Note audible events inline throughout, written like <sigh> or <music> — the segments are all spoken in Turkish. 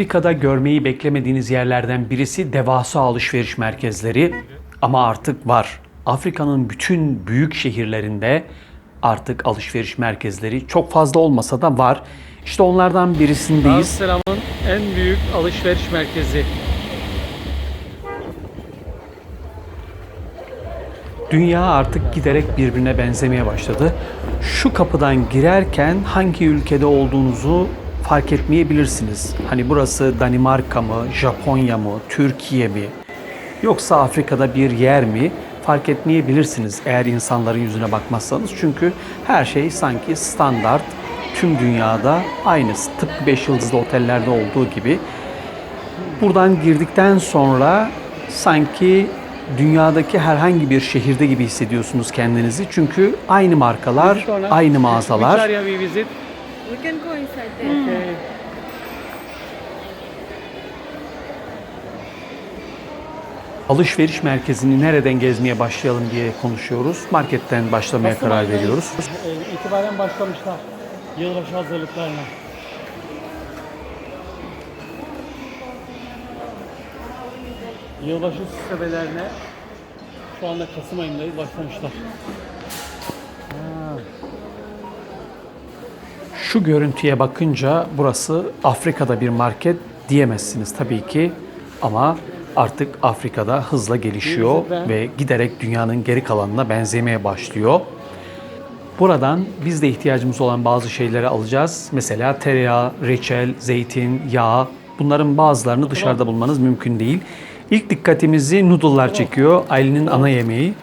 Afrika'da görmeyi beklemediğiniz yerlerden birisi devasa alışveriş merkezleri ama artık var. Afrika'nın bütün büyük şehirlerinde artık alışveriş merkezleri çok fazla olmasa da var. İşte onlardan birisindeyiz. Selam'ın en büyük alışveriş merkezi. Dünya artık giderek birbirine benzemeye başladı. Şu kapıdan girerken hangi ülkede olduğunuzu fark etmeyebilirsiniz. Hani burası Danimarka mı, Japonya mı, Türkiye mi? Yoksa Afrika'da bir yer mi? Fark etmeyebilirsiniz eğer insanların yüzüne bakmazsanız. Çünkü her şey sanki standart tüm dünyada aynı. Tıpkı 5 yıldızlı otellerde olduğu gibi. Buradan girdikten sonra sanki dünyadaki herhangi bir şehirde gibi hissediyorsunuz kendinizi. Çünkü aynı markalar, aynı mağazalar. We can go inside there. Okay. Alışveriş merkezini nereden gezmeye başlayalım diye konuşuyoruz. Marketten başlamaya Kasım karar veriyoruz. e, itibaren başlamışlar yılbaşı hazırlıklarına. Yılbaşı süslemelerine şu anda Kasım ayındayız başlamışlar. Şu görüntüye bakınca burası Afrika'da bir market diyemezsiniz tabii ki ama artık Afrika'da hızla gelişiyor ve giderek dünyanın geri kalanına benzemeye başlıyor. Buradan biz de ihtiyacımız olan bazı şeyleri alacağız. Mesela tereyağı, reçel, zeytin, yağ. Bunların bazılarını dışarıda bulmanız mümkün değil. İlk dikkatimizi noodle'lar çekiyor. Aylin'in ana yemeği.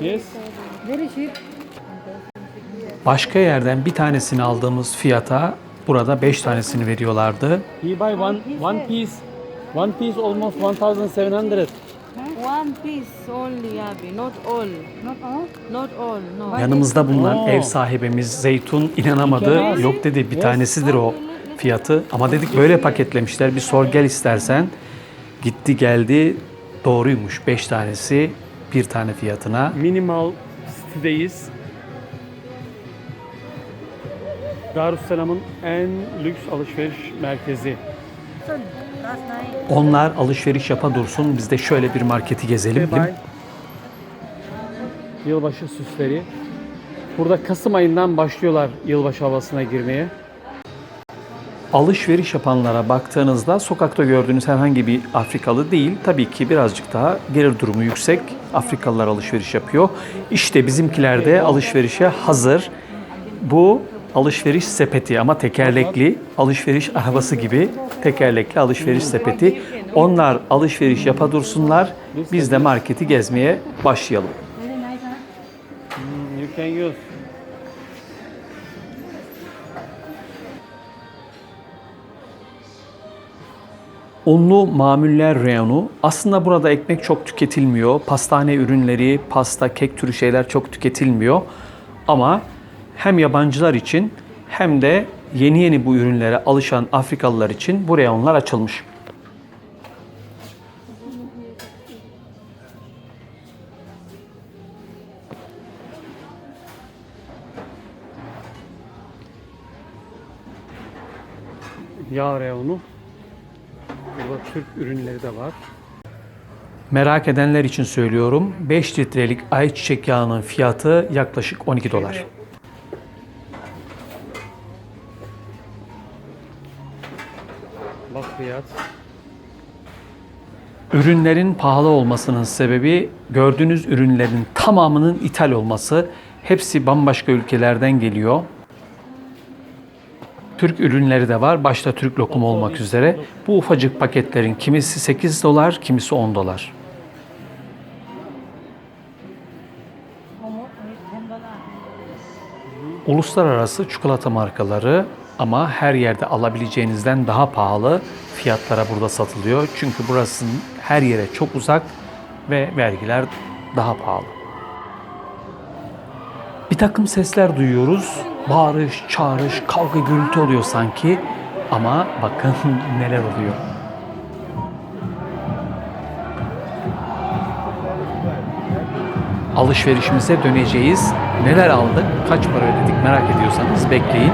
Yes. very cheap. Başka yerden bir tanesini aldığımız fiyata burada 5 tanesini veriyorlardı. You buy one one piece. One piece almost 1700. One piece only, Abby. Not all. Not all. Not all. No. Yanımızda bulunan Oo. ev sahibimiz Zeytun inanamadı. Yok dedi bir Yes. tanesidir o fiyatı. Ama dedik böyle paketlemişler bir sor gel istersen. Gitti geldi doğruymuş 5 tanesi bir tane fiyatına. Minimal City'deyiz. Darüsselam'ın en lüks alışveriş merkezi. Onlar alışveriş yapa dursun biz de şöyle bir marketi gezelim. Bye. Yılbaşı süsleri. Burada Kasım ayından başlıyorlar yılbaşı havasına girmeye. Alışveriş yapanlara baktığınızda sokakta gördüğünüz herhangi bir Afrikalı değil. Tabii ki birazcık daha gelir durumu yüksek. Afrikalılar alışveriş yapıyor. İşte bizimkiler de alışverişe hazır. Bu alışveriş sepeti ama tekerlekli alışveriş arabası gibi tekerlekli alışveriş sepeti. Onlar alışveriş yapa dursunlar. Biz de marketi gezmeye başlayalım. Hmm. Unlu mamuller reyonu. Aslında burada ekmek çok tüketilmiyor. Pastane ürünleri, pasta, kek türü şeyler çok tüketilmiyor. Ama hem yabancılar için hem de yeni yeni bu ürünlere alışan Afrikalılar için bu reyonlar açılmış. Yağ reyonu. Burada Türk ürünleri de var. Merak edenler için söylüyorum. 5 litrelik ayçiçek yağının fiyatı yaklaşık 12 dolar. Bakliyat. Ürünlerin pahalı olmasının sebebi gördüğünüz ürünlerin tamamının ithal olması. Hepsi bambaşka ülkelerden geliyor. Türk ürünleri de var. Başta Türk lokumu olmak üzere. Bu ufacık paketlerin kimisi 8 dolar, kimisi 10 dolar. Uluslararası çikolata markaları ama her yerde alabileceğinizden daha pahalı fiyatlara burada satılıyor. Çünkü burasının her yere çok uzak ve vergiler daha pahalı. Bir takım sesler duyuyoruz. Bağırış, çağrış, kavga, gürültü oluyor sanki. Ama bakın <laughs> neler oluyor. Alışverişimize döneceğiz. Neler aldık, kaç para ödedik merak ediyorsanız bekleyin.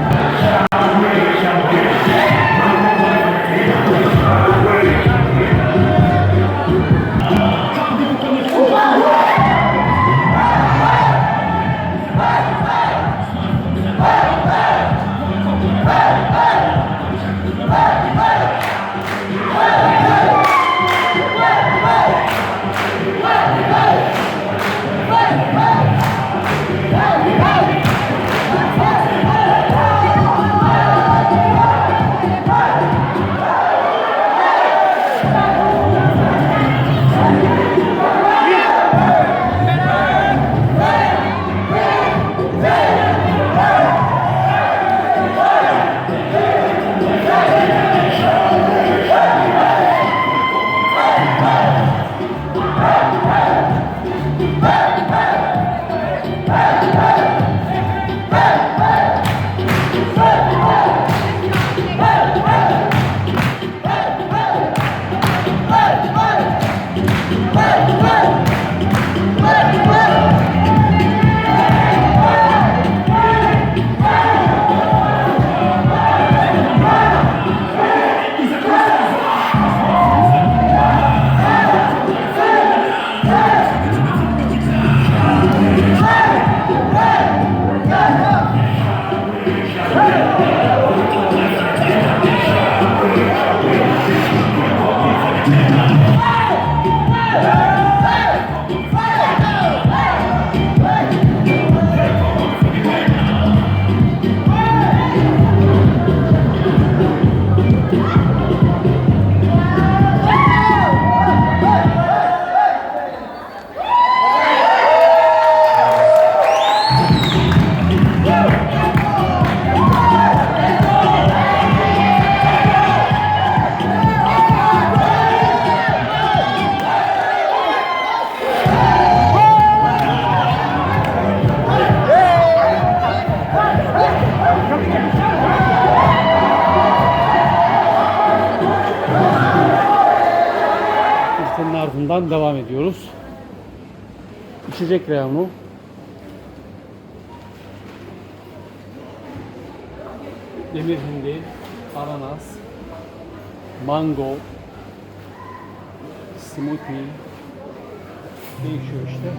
İçecek reyonu. Demir hindi, ananas, mango, smoothie değişiyor işte.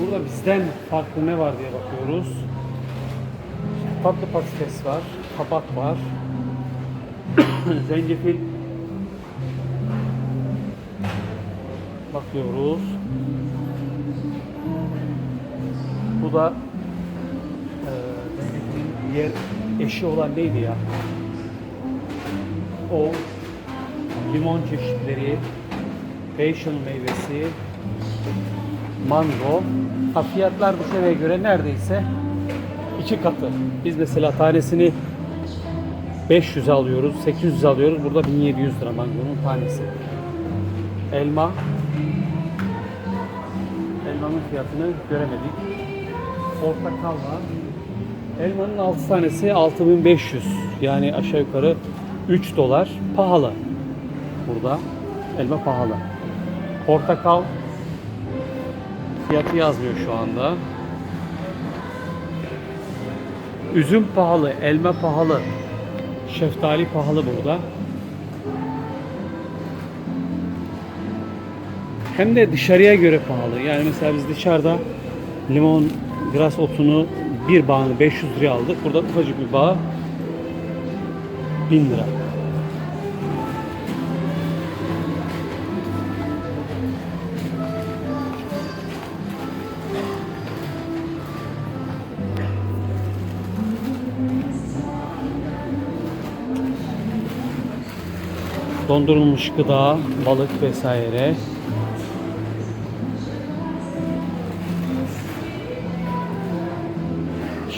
Burada bizden farklı ne var diye bakıyoruz. İşte tatlı patates var, kabak var, <coughs> zencefil bakıyoruz. Bu da zencefilin diğer eşi olan neydi ya? O limon çeşitleri, passion meyvesi, mango. Ha, fiyatlar dışarıya göre neredeyse iki katı. Biz mesela tanesini 500 alıyoruz, 800 alıyoruz. Burada 1700 lira mangonun tanesi. Elma. Elmanın fiyatını göremedik. Portakal var. Elmanın 6 tanesi 6500. Yani aşağı yukarı 3 dolar. Pahalı. Burada elma pahalı. Portakal fiyatı yazmıyor şu anda. Üzüm pahalı, elma pahalı, şeftali pahalı burada. Hem de dışarıya göre pahalı. Yani mesela biz dışarıda limon gras otunu bir bağını 500 liraya aldık. Burada ufacık bir bağ 1000 lira. Dondurulmuş gıda, balık vesaire.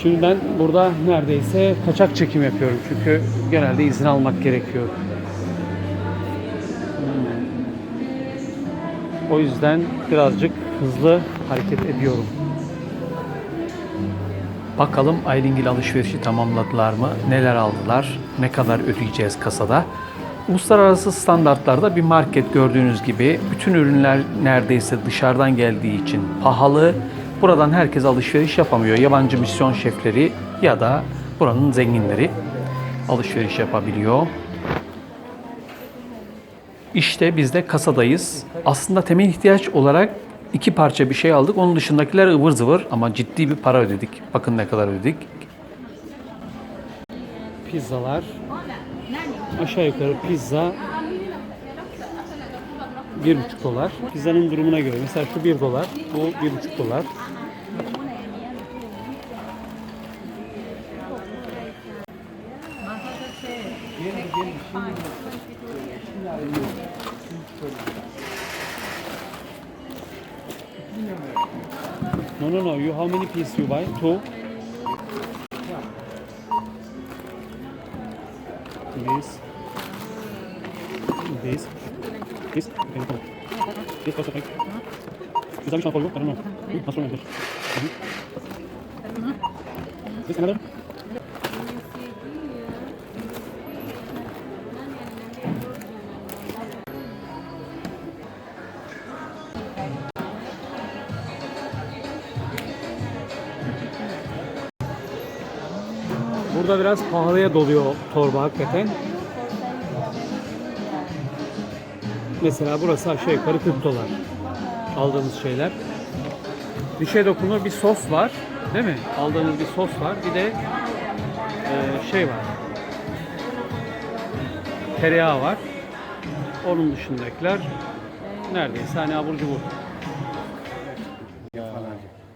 Şimdi ben burada neredeyse kaçak çekim yapıyorum. Çünkü genelde izin almak gerekiyor. Hmm. O yüzden birazcık hızlı hareket ediyorum. Bakalım Aylingil alışverişi tamamladılar mı? Neler aldılar? Ne kadar ödeyeceğiz kasada? Uluslararası standartlarda bir market gördüğünüz gibi bütün ürünler neredeyse dışarıdan geldiği için pahalı. Buradan herkes alışveriş yapamıyor. Yabancı misyon şefleri ya da buranın zenginleri alışveriş yapabiliyor. İşte biz de kasadayız. Aslında temel ihtiyaç olarak iki parça bir şey aldık. Onun dışındakiler ıvır zıvır ama ciddi bir para ödedik. Bakın ne kadar ödedik. Pizzalar. Aşağı yukarı pizza 1,5 dolar. Pizzanın durumuna göre. Mesela şu 1 dolar, bu 1,5 dolar. No, no, no. You how many pieces you buy? Two. This. This. This. Okay, problem. This was okay. Is that for you? I don't know. That's one. Mhm. This another? Burada biraz pahalıya doluyor torba hakikaten. Mesela burası aşağı yukarı 40 dolar aldığımız şeyler. Bir şey dokunur bir sos var değil mi? Aldığınız bir sos var. Bir de e, şey var. Tereyağı var. Onun dışındakiler neredeyse hani abur cubur.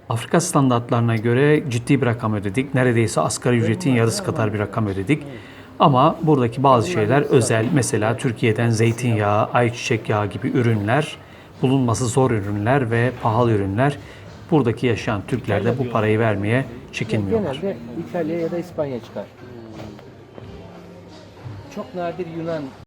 Afrika standartlarına göre ciddi bir rakam ödedik. Neredeyse asgari ücretin yarısı kadar bir rakam ödedik. Ama buradaki bazı şeyler özel. Mesela Türkiye'den zeytinyağı, ayçiçek yağı gibi ürünler, bulunması zor ürünler ve pahalı ürünler. Buradaki yaşayan Türkler de bu parayı vermeye çekinmiyorlar. Genelde İtalya ya da İspanya çıkar. Çok nadir Yunan